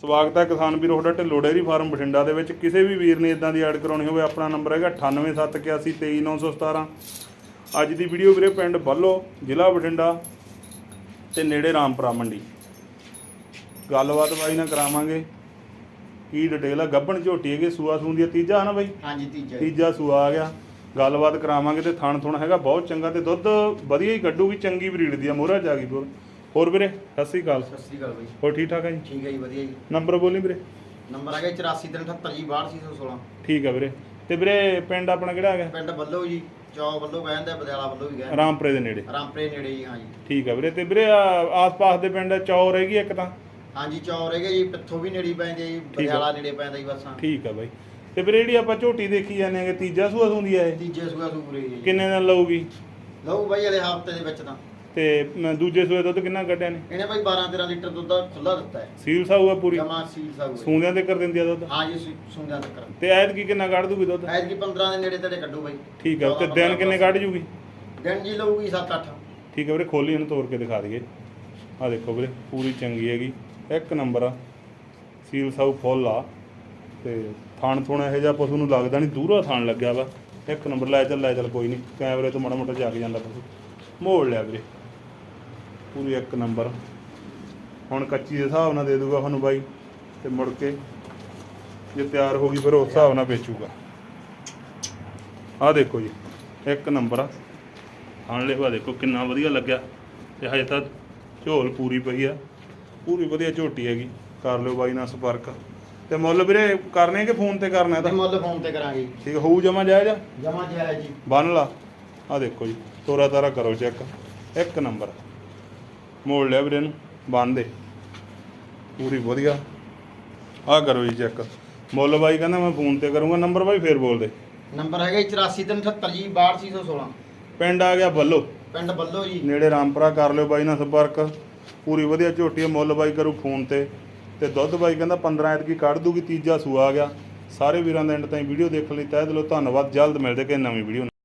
ਸਵਾਗਤ ਹੈ ਕਿਸਾਨ ਵੀਰੋ ਤੁਹਾਡਾ ਢਿੱਲੋਂ ਡੇਅਰੀ ਫਾਰਮ ਬਠਿੰਡਾ ਦੇ ਵਿੱਚ। ਕਿਸੇ ਵੀ ਵੀਰ ਨੇ ਇਦਾਂ ਦੀ ਐਡ ਕਰਾਉਣੀ ਹੋਵੇ ਆਪਣਾ ਨੰਬਰ ਹੈਗਾ 9871823917 ਅੱਜ ਦੀ ਵੀਡੀਓ ਵੀਰੇ ਪਿੰਡ ਬੱਲੋ ਜ਼ਿਲ੍ਹਾ ਬਠਿੰਡਾ ਤੇ ਨੇੜੇ ਰਾਮਪੁਰਾ ਮੰਡੀ। ਗੱਲਬਾਤ ਬਾਈ ਨਾਲ ਕਰਾਵਾਂਗੇ। ਕੀ ਡਿਟੇਲ ਆ? ਗੱਬਣ ਝੋਟੀ ਹੈਗੇ ਸੂਆ ਸੂੰਦੀ ਆ। ਤੀਜਾ ਹਨਾ ਬਾਈ? ਹਾਂਜੀ ਤੀਜਾ। ਤੀਜਾ ਸੂਆ ਆ ਗਿਆ। ਗੱਲਬਾਤ ਕਰਾਵਾਂਗੇ ਤੇ ਥਣ ਥੁਣ ਹੈਗਾ ਬਹੁਤ ਚੰਗਾ ਤੇ ਦੁੱਧ ਵਧੀਆ ਹੀ ਕੱਢੂਗੀ ਚੰਗੀ ਬਰੀਡ ਦੀ ਆ ਮੋਹਰਾ ਜਾ ਗਈ ਹੋਰ ਵੀਰੇ ਸਤਿ ਸ੍ਰੀ ਅਕਾਲ। ਸਤਿ ਸ੍ਰੀ ਅਕਾਲ ਬਾਈ। ਹੋਰ ਠੀਕ ਠਾਕ ਹੈ ਜੀ? ਠੀਕ ਹੈ ਜੀ ਵਧੀਆ ਜੀ। ਨੰਬਰ ਬੋਲੀ ਵੀਰੇ। ਨੰਬਰ ਹੈਗਾ 8478 ਜੀ 62616 ਠੀਕ ਆ ਵੀਰੇ। ਤੇ ਵੀਰੇ ਪਿੰਡ ਆਪਣਾ ਕਿਹੜਾ ਹੈਗਾ? ਪਿੰਡ ਬੱਲੋ ਜੀ ਚੌ ਵੱਲੋਂ ਕਹਿੰਦੇ ਬਦਿਆਲਾ ਵੱਲੋਂ ਵੀ ਕਹਿੰਦੇ ਰਾਮਪੁਰੇ ਦੇ ਨੇੜੇ। ਰਾਮਪਰੇ ਨੇੜੇ ਜੀ ਹਾਂ ਜੀ। ਠੀਕ ਆ ਵੀਰੇ। ਤੇ ਵੀਰੇ ਆ- ਆਸ-ਪਾਸ ਦੇ ਪਿੰਡ ਚੌਰ ਹੈਗੀ ਇੱਕ ਤਾਂ? ਹਾਂਜੀ ਚੌ ਰਹਿ ਜੀ ਪਿੱਥੋਂ ਵੀ ਨੇੜੇ ਪੈਂਦੇ ਜੀ ਬਦਿਆਲਾ ਨੇੜੇ ਪੈਂਦਾ ਜੀ ਬਸਾਂ ਠੀਕ ਆ ਬਾਈ। ਤੇ ਵੀਰੇ ਜਿਹੜੀ ਆਪਾਂ ਝੋਟੀ ਦੇਖੀ ਜਾਂਦੇ ਹੈਗੇ ਤੀਜਾ ਸੂਆ ਸੂੰਦੀ ਆ ਇਹ? ਤੀਜੇ ਸੂਆ ਸੂਰੇ ਜੀ। ਕਿੰਨੇ ਦਿਨ ਲਊਗੀ? ਲਓ ਬਾਈ ਹਲੇ ਹਫ਼ਤੇ ਦੇ ਵਿੱਚ ਤਾਂ। ਤੇ ਮ, ਦੂਜੇ ਸੂਏ ਦੁੱਧ ਕਿੰਨਾ ਕੱਢਿਆ ਨੇ ਇਹਨੇ ਬਾਈ 12 13 ਲੀਟਰ ਦੁੱਧ ਖੁੱਲਾ ਦਿੱਤਾ ਹੈ। ਸੀਲ ਸਾਊ ਆ ਪੂਰੀ? ਜਮਾ ਸੀਲ ਹੈ। ਸੂੰਦਿਆਂ ਤੇ ਕਰ ਦਿੰਦੀ ਆ ਦੁੱਧ? ਹਾਂ ਜੀ ਸੁਣਦਿਆਂ ਤੱਕ ਤੇ ਐਤ ਕੀ ਕਿੰਨਾ ਕੱਢ ਦੂਗੀ ਦੁੱਧ? ਐਤ ਕੀ 15 ਦੇ ਨੇੜੇ ਤੇੜੇ ਕੱਢੂ ਬਾਈ। ਠੀਕ ਆ ਤੇ ਦਿਨ ਕਿੰਨੇ ਕੱਢ ਜੂਗੀ? ਦਿਨ ਜੀ ਲਊਗੀ 7 8 ਠੀਕ ਆ ਵੀਰੇ ਖੋਲੀ ਇਹਨੂੰ ਤੋੜ ਕੇ ਦਿਖਾ ਦਈਏ। ਆ ਦੇਖੋ ਵੀਰੇ ਪੂਰੀ ਚੰਗੀ ਹੈਗੀ। ਇੱਕ ਨੰਬਰ ਆ। ਸੀਲ ਸਾਊ ਫੁੱਲ ਆ। ਤੇ ਥਣ ਥੁਣ ਇਹੋ ਜਿਹਾ ਪਸ਼ੂ ਨੂੰ ਲੱਗਦਾ ਨਹੀਂ ਦੂਰੋਂ ਥਣ ਲੱਗਿਆ ਵਾ। ਇੱਕ ਨੰਬਰ ਲੈ ਚੱਲ ਲੈ ਚੱਲ ਕੋਈ ਨਹੀਂ। ਕੈਮਰੇ ਤੋਂ ਮਾੜਾ ਮੋਟਾ ਜਾ ਕੇ ਜਾਂਦਾ ਪਸ਼ੂ। ਮੋੜ ਲਿਆ ਵੀਰੇ। ਪੂਰੀ ਇੱਕ ਨੰਬਰ। ਹੁਣ ਕੱਚੀ ਦੇ ਹਿਸਾਬ ਨਾਲ ਦੇ ਦੂਗਾ ਤੁਹਾਨੂੰ ਬਾਈ ਤੇ ਮੁੜ ਕੇ ਜੇ ਤਿਆਰ ਹੋ ਗਈ ਫਿਰ ਉਸ ਹਿਸਾਬ ਨਾਲ ਵੇਚੂਗਾ। ਆਹ ਦੇਖੋ ਜੀ ਇੱਕ ਨੰਬਰ ਆ। ਹਣ ਲੈਵਾ ਦੇਖੋ ਕਿੰਨਾ ਵਧੀਆ ਲੱਗਿਆ। ਤੇ ਹਜੇ ਤਾਂ ਝੋਲ ਪੂਰੀ ਪਈ ਆ। ਪੂਰੀ ਵਧੀਆ ਝੋਟੀ ਹੈਗੀ। ਕਰ ਲਿਓ ਬਾਈ ਨਾਲ ਸੰਪਰਕ। ਤੇ ਮੁੱਲ ਵੀਰੇ ਕਰਨੇ ਕਿ ਫੋਨ ਤੇ ਕਰਨਾ ਤੇ ਮੁੱਲ ਫੋਨ ਤੇ ਕਰਾਂਗੇ। ਠੀਕ ਹੋਊ ਜਮਾ ਜਾਇਜ਼ ਜਮਾ ਜਿਆ ਜੀ। ਬੰਨ ਲਾ। ਆ ਦੇਖੋ ਜੀ ਤੋਰਾ ਤਾਰਾ ਕਰੋ ਚੈੱਕ। ਇੱਕ ਨੰਬਰ। ਮੋੜ ਲਿਆ ਵੀਰੇ ਨੂੰ ਬੰਨ ਦੇ। ਪੂਰੀ ਵਧੀਆ। ਆ ਕਰੋ ਜੀ ਚੈੱਕ ਮੁੱਲ ਬਾਈ ਕਹਿੰਦਾ ਮੈਂ ਫੋਨ ਤੇ ਕਰੂੰਗਾ ਨੰਬਰ ਬਾਈ ਫੇਰ ਬੋਲ ਦੇ। ਨੰਬਰ ਹੈਗਾ 8478 ਜੀ 62616 ਪਿੰਡ ਆ ਗਿਆ ਬੱਲੋ। ਪਿੰਡ ਬੱਲੋ ਜੀ। ਨੇੜੇ ਰਾਮਪੁਰਾ ਕਰ ਲਿਓ ਬਾਈ ਨਾਲ ਸੰਪਰਕ। ਪੂਰੀ ਵਧੀਆ ਝੋਟੀ ਆ ਮੁੱਲ ਬਾਈ ਕਰੂ ਫੋਨ ਤੇ। ਤੇ ਦੁੱਧ ਬਾਈ ਕਹਿੰਦਾ 15 ਐਤਕੀ ਕੱਢ ਦੂਗੀ ਤੀਜਾ ਸੂਆ ਆ ਗਿਆ। ਸਾਰੇ ਵੀਰਾਂ ਦਾ ਐਂਡ ਤਾਈਂ ਵੀਡੀਓ ਦੇਖਣ ਲਈ ਤਹਿ ਦਿਲੋਂ ਧੰਨਵਾਦ। ਜਲਦ ਮਿਲਦੇ ਕਿ ਨਵੀਂ ਵੀਡੀਓ